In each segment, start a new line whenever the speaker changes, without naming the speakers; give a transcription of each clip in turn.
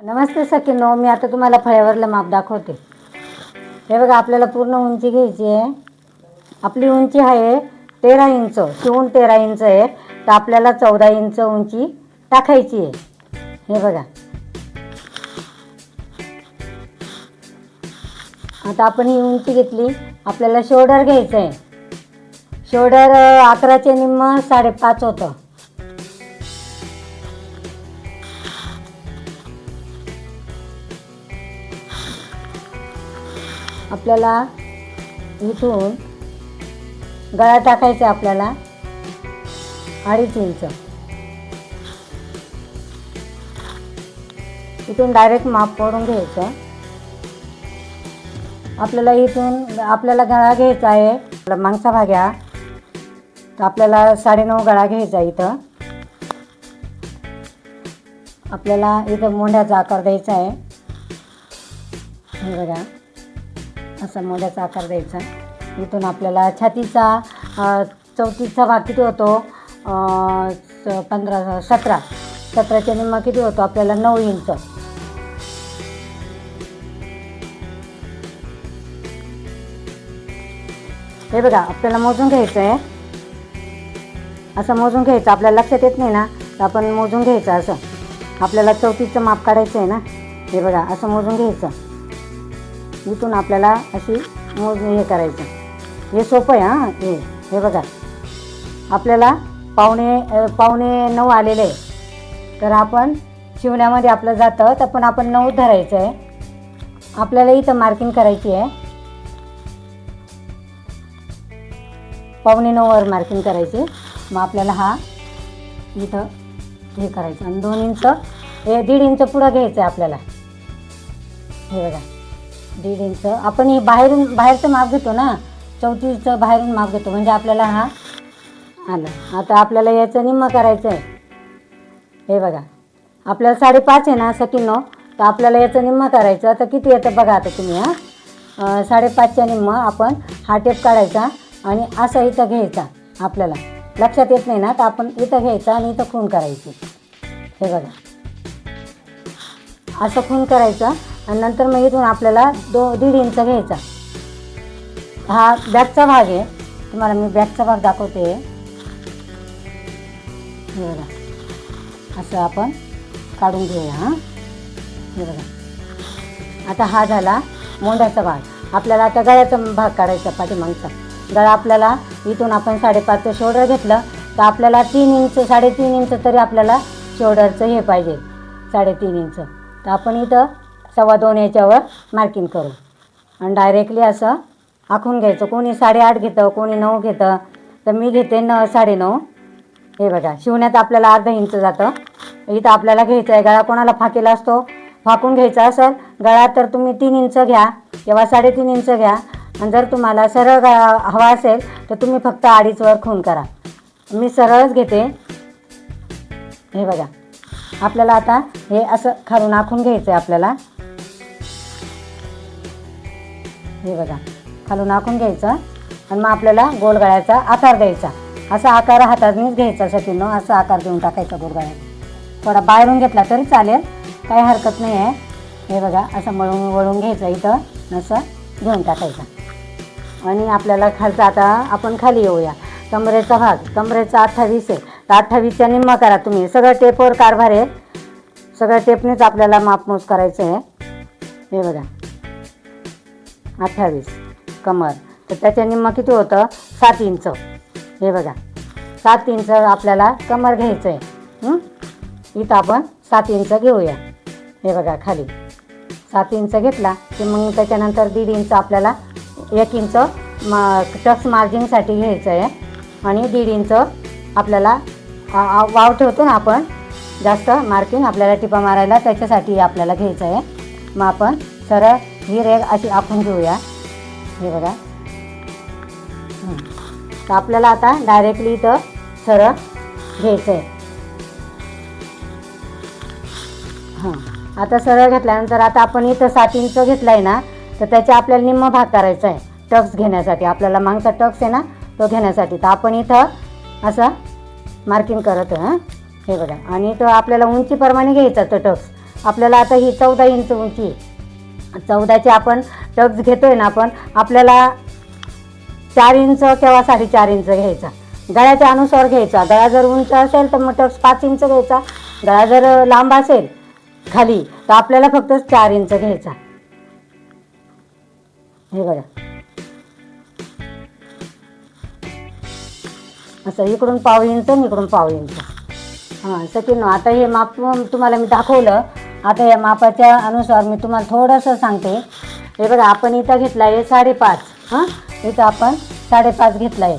नमस्ते सखीनो मी आता तुम्हाला फळ्यावरलं माप दाखवते. हे बघा आपल्याला पूर्ण उंची घ्यायची आहे. आपली उंची आहे तेरा इंच शिवून तेरा इंच आहे. तर आपल्याला चौदा इंच उंची टाकायची आहे. हे बघा. आता आपण ही उंची घेतली. आपल्याला शोल्डर घ्यायचं आहे. शोल्डर अकराचे निम्म साडेपाच होतं. आपल्याला इथून गळा टाकायचा आहे आपल्याला अडीच इंच. इथून डायरेक्ट माप करून घ्यायचं. आपल्याला इथून आपल्याला गळा घ्यायचा आहे. आपला मागचा भाग घ्या तर आपल्याला साडेनऊ गळा घ्यायचा आहे इथं. आपल्याला इथं मोंढ्याचा आकार द्यायचा आहे. बघा. असा मोठ्याचा आकार द्यायचा. इथून आपल्याला छातीचा चौतीसचा भाग किती होतो? स- पंधरा सतरा. सतराच्या निम्मा किती होतो? आपल्याला नऊ इंच. हे बघा आपल्याला मोजून घ्यायचं आहे असं मोजून घ्यायचं आपल्याला लक्षात येत नाही ना? तर आपण मोजून घ्यायचं असं. आपल्याला चौतीसचं माप काढायचं आहे ना? हे बघा असं मोजून घ्यायचं. इथून आपल्याला अशी मोजणी हे करायचं. हे सोपं आहे हां? हे हे बघा. आपल्याला पावणे पाहुणे पावणे नऊ आलेले आहे. तर आपण शिवण्यामध्ये आपलं जातं तर पण आपण नऊ धरायचं आहे. आपल्याला इथं मार्किंग करायची आहे. पावणे नऊवर मार्किंग करायची. मग आपल्याला हा इथं हे करायचं. आणि दोन इंच हे दीड इंच पुढं घ्यायचं आहे आपल्याला. हे बघा. दीड इंच. आपण हे बाहेरून बाहेरचं माप घेतो ना चौतीसचं बाहेरून माप घेतो. म्हणजे आपल्याला हा आलं. आता आपल्याला याचं निम्म करायचं आहे. हे बघा. आपल्याला साडेपाच आहे ना सकिनो तर आपल्याला याचं निम्म करायचं. तर किती येतं बघा आता तुम्ही हां? साडेपाचच्या निम्म आपण हा टेप काढायचा आणि असा इथं घ्यायचा आपल्याला. लक्षात येत नाही ना तर आपण इथं घ्यायचा आणि इथं खून करायची. हे बघा. असं खून करायचं. आणि नंतर मग इथून आपल्याला दो दीड इंच घ्यायचा. हा बॅकचा भाग आहे. तुम्हाला मी बॅकचा भाग दाखवते. बघा. असं आपण काढून घेऊया हां. बघा. आता हा झाला मोंढ्याचा भाग. आपल्याला आता गळ्याचा भाग काढायचा पाठीमागचा. गळा आपल्याला इथून आपण साडेपाचचं शोल्डर घेतलं तर आपल्याला तीन इंच साडेतीन इंच तरी आपल्याला शोल्डरचं हे पाहिजे. साडेतीन इंच. तर आपण इथं सव्वा दोन याच्यावर मार्किंग करू. आणि डायरेक्टली असं आखून घ्यायचं. कोणी साडेआठ घेतं कोणी नऊ घेतं. तर मी घेते न साडेनऊ. हे बघा शिवण्यात आपल्याला अर्धा इंच जातं. इथं आपल्याला घ्यायचं आहे. गळा कोणाला फाकेला असतो? फाकून घ्यायचा असेल गळा तर तुम्ही तीन इंच घ्या. किंवा साडेतीन इंच घ्या. आणि जर तुम्हाला सरळ गळा हवा असेल तर तुम्ही फक्त अडीचवर खून करा. मी सरळच घेते. हे बघा. आपल्याला आता हे असं खालून आखून घ्यायचं आहे आपल्याला. हे बघा. खालून आखून घ्यायचं आणि मग आपल्याला गोलगळ्याचा आकार द्यायचा. असा आकार हातानेच घ्यायचा सकीनो असा आकार देऊन टाकायचा गोल थोडा बाहेरून घेतला तरी चालेल. काही हरकत नाही आहे. हे बघा असं मळून वळून घ्यायचं इथं असं घेऊन टाकायचं. आणि आपल्याला खालचा आता आपण खाली येऊया. कमरेचा भाग. कमरेचा अठ्ठावीस आहे. तर अठ्ठावीसच्या निम्मा करा तुम्ही. सगळं टेपवर कारभार आहे. सगळ्या टेपनेच आपल्याला मापमोज करायचं आहे. हे बघा. अठ्ठावीस. कमर. तर त्याच्याने मग किती होतं? सात इंच. हे बघा. सात इंच आपल्याला कमर घ्यायचं आहे इथं आपण सात इंच घेऊया. हे बघा खाली. सात इंच घेतला की मग त्याच्यानंतर दीड इंच आपल्याला एक इंच मा टक्स मार्जिनसाठी घ्यायचं आहे आणि दीड इंच आपल्याला वाव ठेवतो ना आपण जास्त मार्किंग आपल्याला टिपा मारायला त्याच्यासाठी आपल्याला घ्यायचं आहे मग आपण सरळ ही रेग अशी आखून घेऊया. हे बघा. तर आपल्याला आता डायरेक्टली इथं सरळ घ्यायचं आहे हां. आता सरळ घेतल्यानंतर आता आपण इथं सात इंच घेतला आहे ना तर त्याच्या आपल्याला निम्म भाग करायचा आहे. टक्स घेण्यासाठी. आपल्याला मागचा टक्स आहे ना तो घेण्यासाठी. तर आपण इथं असं मार्किंग करत आहे हे. बघा. आणि तो आपल्याला उंचीप्रमाणे घ्यायचा तो टक्स आपल्याला आता ही चौदा इंच उंची आहे. चौदाचे आपण टक्स घेतोय ना आपण आपल्याला चार इंच किंवा साडेचार इंच घ्यायचा? गळ्याच्या अनुसार घ्यायचा. गळा जर उंच असेल तर मग टब्स पाच इंच घ्यायचा. गळा जर लांब असेल खाली तर आपल्याला फक्त चार इंच घ्यायचा. हे बघा. असं इकडून पाव इंच इकडून पाव इंच. हां सकिन आता हे माप तुम्हाला मी दाखवलं. आता या मापाच्या अनुसार मी तुम्हाला थोडंसं सांगते. हे बघा आपण इथं घेतला आहे साडेपाच. हां? इथं आपण साडेपाच घेतला आहे.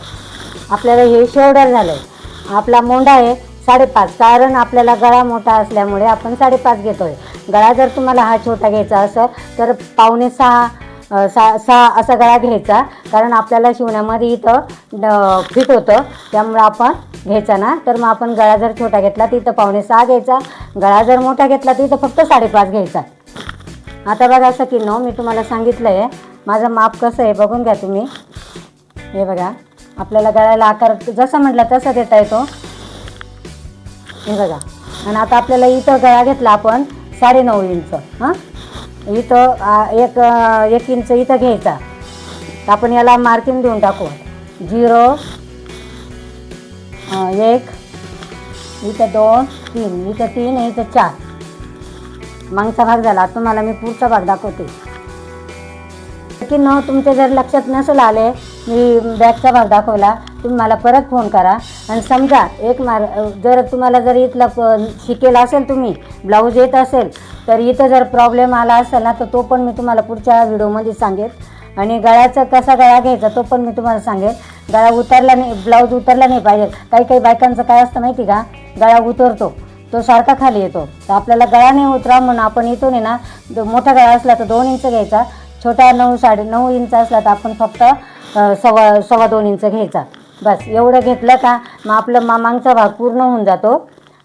आपल्याला हे शोल्डर झालं आहे आपला मोंडा आहे साडेपाच. कारण आपल्याला गळा मोठा असल्यामुळे आपण साडेपाच घेतो आहे गळा जर तुम्हाला हा छोटा घ्यायचा असेल तर पावणे सहा सा सा सहा असा गळा घ्यायचा. कारण आपल्याला शिवण्यामध्ये इथं फिट होतं. त्यामुळं आपण घ्यायचा ना. तर मग आपण गळा जर छोटा घेतला तर इथं पावणे सहा घ्यायचा. गळा जर मोठा घेतला तर इथं फक्त साडेपाच घ्यायचा. आता बघा असं नो मी तुम्हाला सांगितलं आहे माझं माप कसं आहे बघून घ्या तुम्ही. हे बघा आपल्याला गळ्याला आकार जसं म्हटलं तसं देता येतो. हे बघा. आणि आता आपल्याला इथं गळा घेतला आपण साडेनऊ इंच. हां? इथं एक एक इंच इथं घ्यायचा. आपण याला मार्किंग देऊन टाकू. झिरो एक इथं दोन तीन इथं तीन इथं चार. मागचा भाग झाला. तुम्हाला मी पुढचा भाग दाखवते. की न तुमच्या जर लक्षात नसेल आले मी बॅगचा भाग दाखवला. तुम्ही मला परत फोन करा. आणि समजा एक मार जर तुम्हाला जर इथला प- शिकेल असेल तुम्ही ब्लाऊज येत असेल तर इथं जर प्रॉब्लेम आला असेल ना तर तो पण मी तुम्हाला पुढच्या व्हिडिओमध्ये सांगेन आणि गळ्याचा कसा गळा घ्यायचा तो पण मी तुम्हाला सांगेन गळा उतरला नाही ब्लाऊज उतरला नाही पाहिजे. काही काही बायकांचं काय असतं माहिती का? गळा उतरतो. तो सारखा खाली येतो. तर आपल्याला गळा नाही उतरा म्हणून आपण इथून आहे ना. मोठा गळा असला तर दोन इंच घ्यायचा. छोटा नऊ साडे नऊ इंच असला तर आपण फक्त सव्वा सव्वा दोन इंच घ्यायचा. बस एवढं घेतलं का मग आपलं मा मागचा भाग पूर्ण होऊन जातो.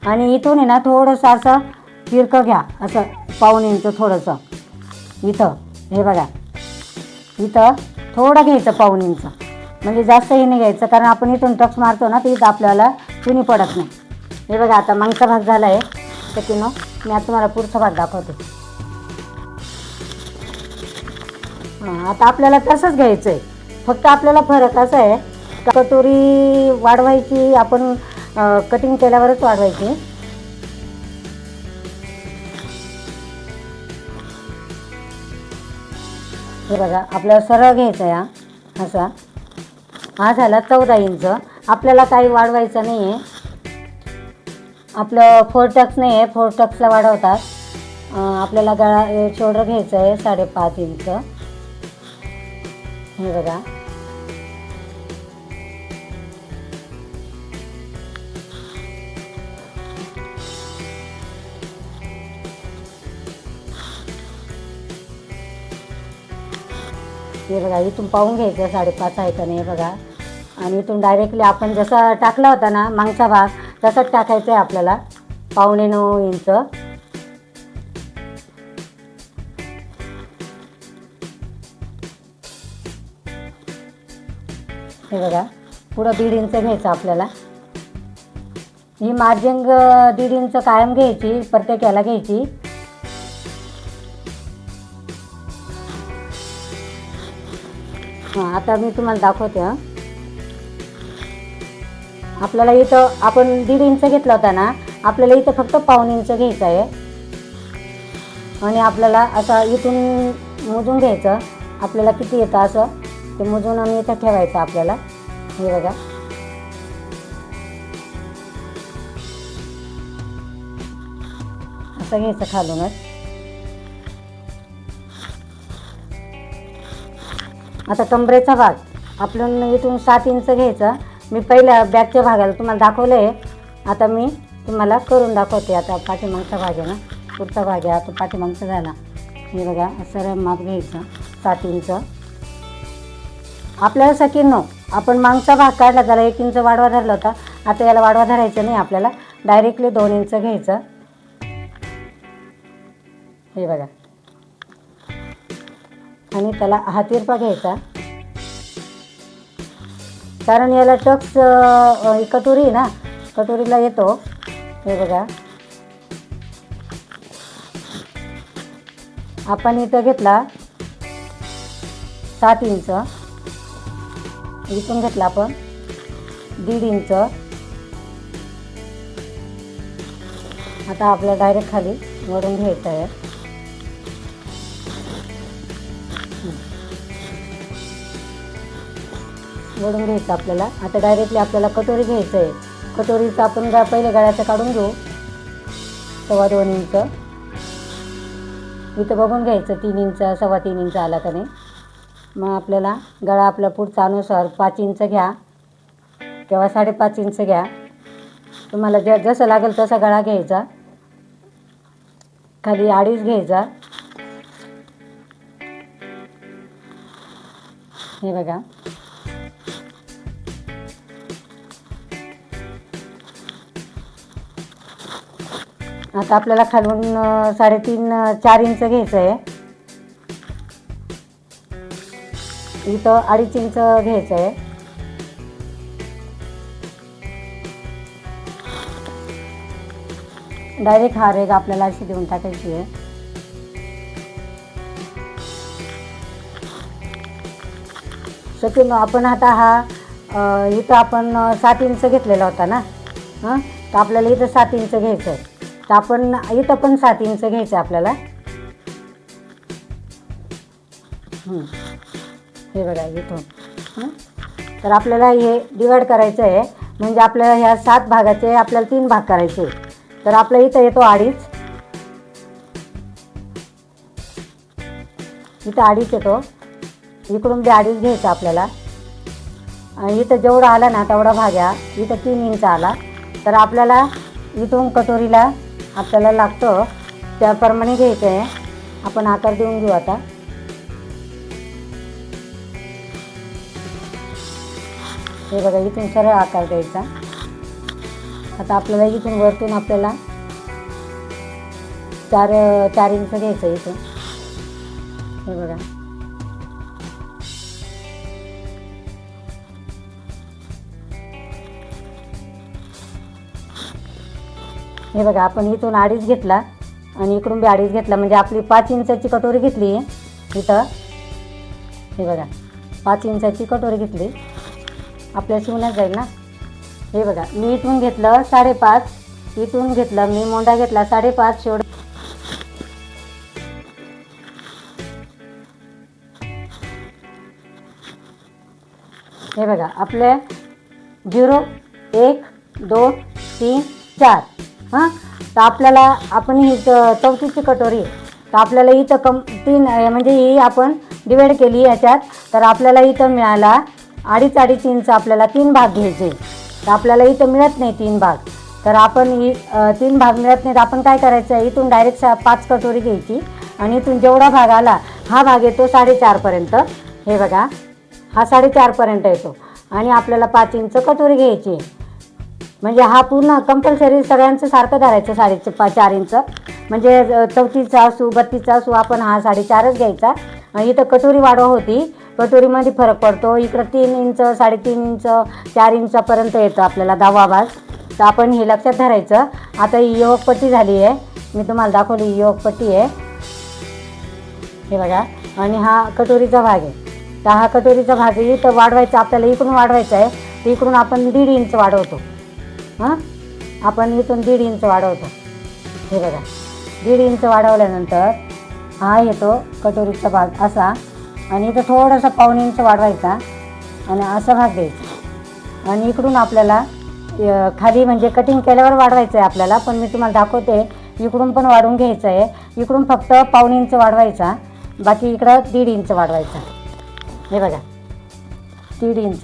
आणि इथून आहे ना थोडंसं असं तिरकं घ्या असं पाऊन इंच थोडंसं. इथं हे बघा. इथं थोडं घ्यायचं पाऊन इंच. म्हणजे जास्तही नाही घ्यायचं कारण आपण इथून टक्स मारतो ना तर इथं आपल्याला चुनी पडत नाही. हे बघा आता मागचा भाग झाला आहे तर की मी आता तुम्हाला पुढचा भाग दाखवते. हां आता आपल्याला तसंच घ्यायचं आहे फक्त आपल्याला फरक असा आहे कटोरी वाढवायची आपण कटिंग केल्यावरच वाढवायची. हे बघा आपल्याला सरळ घ्यायचा आहे असा. हा झाला चौदा इंच. आपल्याला काही वाढवायचं नाही आहे आपलं फोर टक्स नाही आहे फोर टक्सला वाढवतात. आपल्याला गळा शोल्डर घ्यायचं आहे साडेपाच इंच. हे बघा. हे बघा इथून पाहून घ्यायचं साडेपाच आहे का नाही बघा. आणि इथून डायरेक्टली आपण जसा टाकला होता ना मागचा भाग तसाच टाकायचा आहे आपल्याला. पावणे नऊ इंच. हे बघा पुढं दीड इंच घ्यायचं आपल्याला. ही मार्जिंग दीड इंच कायम घ्यायची प्रत्येक याला घ्यायची. आता मी तुम्हाला दाखवते हां. आपल्याला इथं आपण दीड इंच घेतला होता ना आपल्याला इथं फक्त पाऊन इंच घ्यायचं आहे. आणि आपल्याला असं इथून मोजून घ्यायचं आपल्याला किती येतं असं ते मोजून आणि इथं ठेवायचं आपल्याला. हे बघा. असं घ्यायचं खालूनच. आता कमरेचा भाग. आपण म्हणजे इथून सात इंच घ्यायचा. मी पहिल्या बॅगच्या भागाला तुम्हाला दाखवलं आहे आता मी तुम्हाला करून दाखवते आता पाठीमागचा भाग आहे ना पुढचा भाग आहे आता पाठीमागचा झाला. हे बघा सरळ माप घ्यायचं. सात इंच. आपल्याला सकीन नो आपण मागचा भाग काढला त्याला एक इंच वाढवा धरला होता. आता याला वाढवा धरायचं नाही आपल्याला डायरेक्टली दोन इंच घ्यायचं. हे बघा. आणि त्याला हातिरपा घ्यायचा. कारण याला टक्स कटोरी आहे ना कटोरीला येतो. हे बघा. आपण इथं घेतला सात इंच. इथून घेतला आपण दीड इंच. आता आपल्या डायरेक्ट खाली वरून घ्यायचं आहे. वडून घ्यायचं आपल्याला. आता डायरेक्टली आपल्याला कटोरी घ्यायचं आहे. कटोरीचं आपण गा पहिले गळ्याचं काढून घेऊ. सव्वा दोन इंच. इथं बघून घ्यायचं तीन इंच सव्वा तीन इंच आला का नाही. मग आपल्याला गळा आपला पुढचा अनुसार पाच इंच घ्या. किंवा साडेपाच इंच घ्या. तुम्हाला ज जसं लागेल तसा गळा घ्यायचा. खाली अडीच घ्यायचा. हे बघा. आता आपल्याला खालून साडेतीन चार इंच घ्यायचं आहे इथं अडीच इंच घ्यायचं आहे डायरेक्ट हा रेग आपल्याला अशी देऊन टाकायची आहे. शक्यतो आपण आता हा इथं आपण सात इंच घेतलेला होता ना? हां? तर आपल्याला इथं सात इंच घ्यायचं आहे तर आपण इथं पण सात इंच घ्यायचं आहे आपल्याला. हे बघा इथून. तर आपल्याला हे डिवाईड करायचं आहे. म्हणजे आपल्याला ह्या सात भागाचे आपल्याला तीन भाग करायचे तर आपल्या इथं येतो अडीच. इथं अडीच येतो. इकडून बी अडीच घ्यायचं आपल्याला. आणि इथं जेवढा आला ना तेवढा भाग्या इथं तीन इंच आला. तर आपल्याला इथून कटोरीला आपल्याला लागतं. त्याप्रमाणे घ्यायचं आहे आपण आकार देऊन घेऊ आता. हे बघा इथून सरळ आकार द्यायचा. आता आपल्याला इथून वरतून आपल्याला चार चार इंच घ्यायचं इथून. हे बघा. हे बघा आपण इथून अडीच घेतला आणि इकडून बी अडीच घेतला. म्हणजे आपली पाच इंचाची कटोरी घेतली. इथं. हे बघा पाच इंचाची कटोरी घेतली. आपल्या शिवण्यात जाईल ना? हे बघा मी इथून घेतलं साडेपाच. इथून घेतलं मी मोंडा घेतला साडेपाच. शेवट हे बघा आपले झिरो एक दोन तीन चार. हां? तर आपल्याला आपण ही च- चौथीची कटोरी आहे. तर आपल्याला इथं कम तीन म्हणजे ही आपण डिवाईड केली याच्यात. तर आपल्याला इथं मिळाला अडीच अडीच इंच आपल्याला तीन भाग घ्यायचे. तर आपल्याला इथं मिळत नाही तीन भाग. तर आपण ही तीन भाग मिळत नाही तर आपण काय करायचं आहे इथून डायरेक्ट सा पाच कटोरी घ्यायची. आणि इथून जेवढा भाग आला हा भाग येतो साडेचारपर्यंत हे बघा हा साडेचारपर्यंत येतो. आणि आपल्याला पाच इंच कटोरी घ्यायची आहे. म्हणजे हा पूर्ण कंपल्सरी सगळ्यांचं सारखं धरायचं साडेचं पा चार इंच. म्हणजे चौथीचा असू बत्तीसचा असू आपण हा साडेचारच घ्यायचा. आणि इथं कटोरी वाढवा होती. कटोरीमध्ये फरक पडतो. इकडं तीन इंच साडेतीन इंच चार इंचापर्यंत येतं आपल्याला दहावा भाग. तर आपण हे लक्षात धरायचं. आता ही योगपट्टी झाली आहे. मी तुम्हाला दाखवली ही योगपट्टी आहे. हे बघा. आणि हा कटोरीचा भाग आहे. तर हा कटोरीचा भाग आहे इथं वाढवायचा आपल्याला इकडून वाढवायचा आहे. तर इकडून आपण दीड इंच वाढवतो. हां? आपण इथून दीड इंच वाढवतो. हे बघा. दीड इंच वाढवल्यानंतर हा येतो कटोरीचा भाग असा आणि इथं थोडासा पाऊन इंच वाढवायचा आणि असा भाग द्यायचा. आणि इकडून आपल्याला खाली म्हणजे कटिंग केल्यावर वाढवायचं आहे आपल्याला पण मी तुम्हाला दाखवते. इकडून पण वाढवून घ्यायचं आहे इकडून फक्त पाऊन इंच वाढवायचा. बाकी इकडं दीड इंच वाढवायचा. हे बघा. दीड इंच.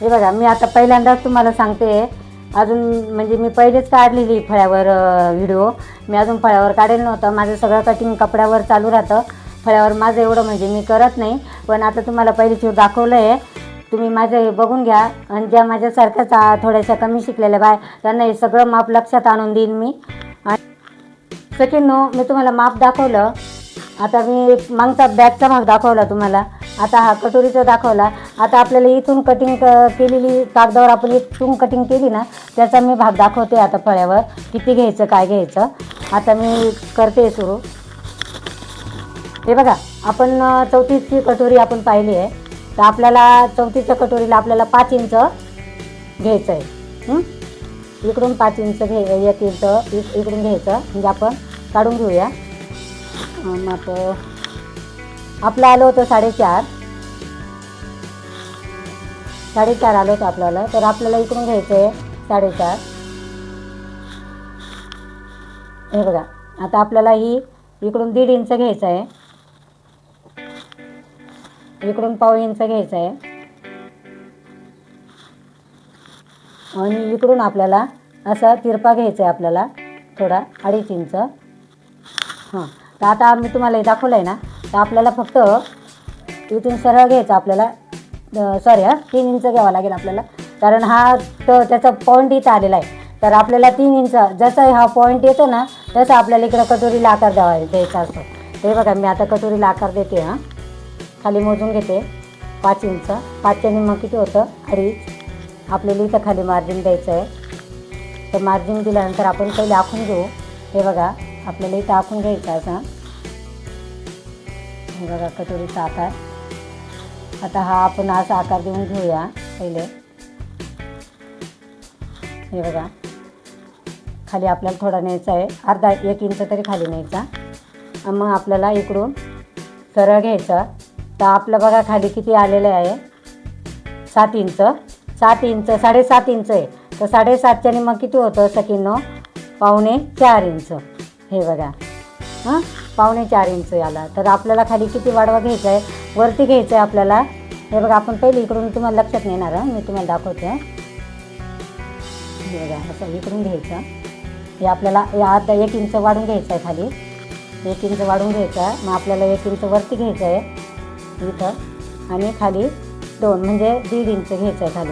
हे बघा मी आता पहिल्यांदाच तुम्हाला सांगते. अजून म्हणजे मी पहिलेच काढलेली फळ्यावर व्हिडिओ. मी अजून फळ्यावर काढेल नव्हतं. माझं सगळं कटिंग कपड्यावर चालू राहतं. फळ्यावर माझं एवढं म्हणजे मी करत नाही. पण आता तुम्हाला पहिलीच दाखवलं आहे तुम्ही माझं हे बघून घ्या. आणि ज्या माझ्यासारख्याच थोड्याशा कमी शिकलेल्या बाय त्यांना हे सगळं माप लक्षात आणून देईन मी. आणि नो मी तुम्हाला माप दाखवलं. आता मी मागचा बॅगचा माप दाखवला तुम्हाला. आता हा कटोरीचा दाखवला. आता आपल्याला इथून कटिंग क केलेली कागदावर आपण इथून कटिंग केली ना त्याचा मी भाग दाखवते आता फळ्यावर. किती घ्यायचं काय घ्यायचं. आता मी करते सुरू. हे बघा आपण चौतीसची कटोरी आपण पाहिली आहे. तर आपल्याला चौतीसच्या कटोरीला आपल्याला पाच इंच घ्यायचं आहे. इकडून पाच इंच घे एक इंच इकडून घ्यायचं. म्हणजे आपण काढून घेऊया. मग आपलं आलं होतं साडेचार. साडेचार आलं होतं आपल्याला तर आपल्याला इकडून घ्यायचं आहे साडेचार. हे बघा आता आपल्याला ही इकडून दीड इंच घ्यायचं आहे. इकडून पाव इंच घ्यायचं आहे. आणि इकडून आपल्याला असा तिरपा घ्यायचा आहे आपल्याला थोडा अडीच इंच. हां तर आता मी तुम्हाला हे दाखवलं आहे ना तर आपल्याला फक्त इथून सरळ घ्यायचं आपल्याला. सॉरी हा तीन इंच घ्यावा लागेल आपल्याला. कारण हा तर त्याचा पॉईंट इथं आलेला आहे. तर आपल्याला तीन इंच जसा हा पॉईंट येतो ना तसं आपल्याला इकडं कटोरीला आकार द्यावा द्यायचा असतो ते बघा मी आता कटोरीला आकार देते हां. खाली मोजून घेते. पाच इंच पाचच्याने मग किती होतं? अडीच. आपल्याला इथं खाली मार्जिन द्यायचं आहे. तर मार्जिन दिल्यानंतर आपण पहिले आखून घेऊ. हे बघा आपल्याला इथं आखून घ्यायचं असं हे बघा कटोरीचा आकार आता हा आपण असा आकार देऊन घेऊया पहिले. हे बघा. खाली आपल्याला थोडा न्यायचा आहे. अर्धा एक इंच तरी खाली न्यायचा. मग आपल्याला इकडून सरळ घ्यायचं. तर आपलं बघा खाली किती आलेलं आहे. सात इंच. सात इंच साडेसात इंच आहे. तर साडेसातच्याने मग किती होतं? सकीनो पावणे चार इंच. हे बघा. हां? पावणे चार इंच याला. तर आपल्याला खाली किती वाढवा घ्यायचा आहे वरती घ्यायचं आहे आपल्याला. हे बघा आपण पहिले इकडून तुम्हाला लक्षात नाही येणार मी तुम्हाला दाखवते हे? बघा असं इकडून घ्यायचं. हे आपल्याला आता एक इंच वाढून घ्यायचं आहे खाली. एक इंच वाढून घ्यायचं आहे मग आपल्याला एक इंच वरती घ्यायचं आहे इथं. आणि खाली दोन म्हणजे दीड इंच घ्यायचं आहे खाली.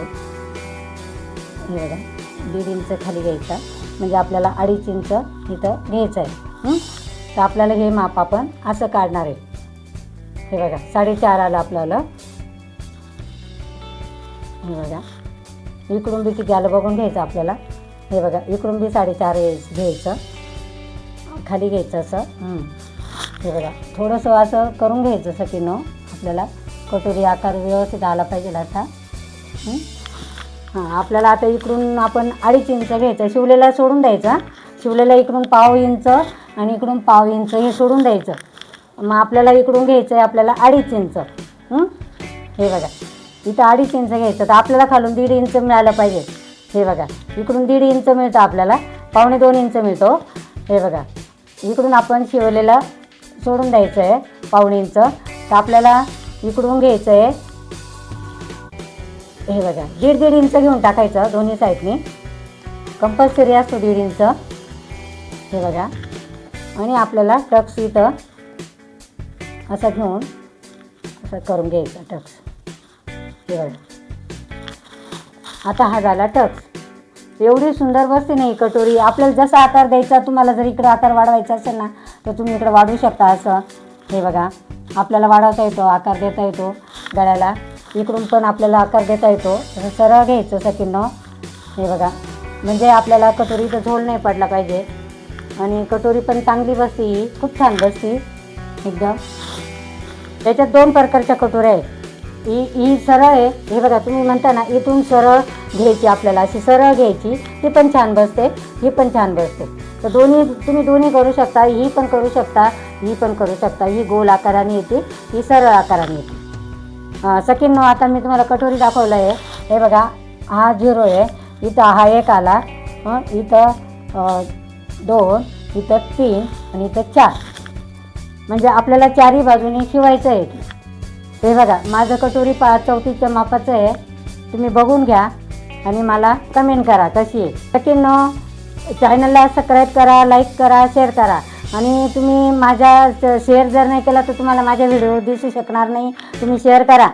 हे बघा दीड इंच खाली घ्यायचं. म्हणजे आपल्याला अडीच इंच इथं घ्यायचं आहे तर आपल्याला हे माप आपण असं काढणार आहे. हे बघा साडेचार आलं आपल्याला. हे बघा इकडून बी किती आलं बघून घ्यायचं आपल्याला. हे बघा इकडून बी साडेचार घ्यायचं. खाली घ्यायचं असं. हे बघा थोडंसं असं करून घ्यायचं सकीनो आपल्याला कटोरी आकार व्यवस्थित आला पाहिजे असा हां आपल्याला आता इकडून आपण अडीच इंच घ्यायचं. शिवलेला सोडून द्यायचा. शिवलेला इकडून पाव इंच आणि इकडून पाव इंच हे सोडून द्यायचं. मग आपल्याला इकडून घ्यायचं आहे आपल्याला अडीच इंच. हे? बघा. इथं अडीच इंच घ्यायचं तर आपल्याला खालून दीड इंच मिळालं पाहिजे. हे बघा. इकडून दीड इंच मिळतं आपल्याला. पावणे दोन इंच मिळतो. हे बघा. इकडून आपण शिवलेला सोडून द्यायचं आहे पावणे इंच. तर आपल्याला इकडून घ्यायचं आहे हे बघा. दीड दीड इंच घेऊन टाकायचं दोन्ही साईडने. कंपल्सरी असतो दीड इंच. हे बघा. आणि आपल्याला टक्स इथं असं घेऊन असं करून घ्यायचं टक्स. हे आता हा झाला टक्स. एवढी सुंदर बसते नाही कटोरी. आपल्याला जसा आकार द्यायचा तुम्हाला जर इकडे आकार वाढवायचा असेल ना तर तुम्ही इकडे वाढवू शकता असं. हे बघा. आपल्याला वाढवता येतो आकार देता येतो गळ्याला. इकडून पण आपल्याला आकार देता येतो. तसं सरळ घ्यायचं सकिन्न हे बघा. म्हणजे आपल्याला कटोरीचं झोल नाही पडला पाहिजे. आणि कटोरी पण चांगली बसते ही खूप छान बसते एकदम. त्याच्यात दोन प्रकारच्या कटोऱ्या आहेत. ही ही सरळ आहे. हे बघा तुम्ही म्हणता ना इथून सरळ घ्यायची आपल्याला अशी सरळ घ्यायची ती पण छान बसते ही पण छान बसते. तर दोन्ही तुम्ही दोन्ही करू शकता ही पण करू शकता ही पण करू शकता. ही गोल आकाराने येते ही सरळ आकाराने येते. अं, आता मी तुम्हाला कटोरी दाखवलं आहे हे बघा हा झिरो आहे. इथं हा एक आला. इथं दोन इथं तीन आणि इथं चार. म्हणजे आपल्याला चारही बाजूने शिवायचं आहे. ते. हे बघा माझं कटोरी पा चौथीच्या मापाचं आहे. तुम्ही बघून घ्या आणि मला कमेंट करा कशी आहे. सकीनो चॅनलला सबस्क्राईब करा लाईक करा शेअर करा. आणि तुम्ही माझ्या शेअर जर नाही केला तर तुम्हाला माझ्या व्हिडिओ दिसू शकणार नाही. तुम्ही शेअर करा.